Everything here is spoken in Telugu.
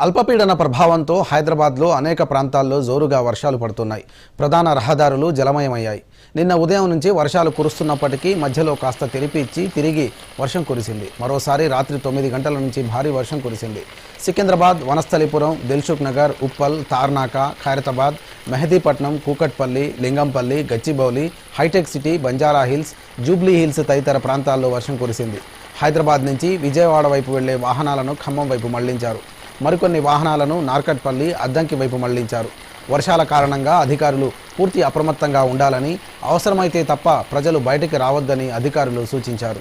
అల్పపీడన ప్రభావంతో హైదరాబాద్లో అనేక ప్రాంతాల్లో జోరుగా వర్షాలు పడుతున్నాయి. ప్రధాన రహదారులు జలమయమయ్యాయి. నిన్న ఉదయం నుంచి వర్షాలు కురుస్తున్నప్పటికీ మధ్యలో కాస్త తెరిపిచ్చి తిరిగి వర్షం కురిసింది. మరోసారి రాత్రి తొమ్మిది గంటల నుంచి భారీ వర్షం కురిసింది. Secunderabad Vanasthalipuram Dilsukh Nagar Uppal Tarnaka Khairatabad Mehdipatnam Kukatpally Lingampally Gachibowli hitech City Banjara Hills Jubilee Hills తదితర ప్రాంతాల్లో వర్షం కురిసింది. హైదరాబాద్ నుంచి విజయవాడ వైపు వెళ్ళే వాహనాలను ఖమ్మం వైపు మళ్ళించారు. మరికొన్ని వాహనాలను నార్కట్పల్లి అద్దంకి వైపు మళ్ళించారు. వర్షాల కారణంగా అధికారులు పూర్తి అప్రమత్తంగా ఉండాలని అవసరమైతే తప్ప ప్రజలు బయటికి రావద్దని అధికారులు సూచించారు.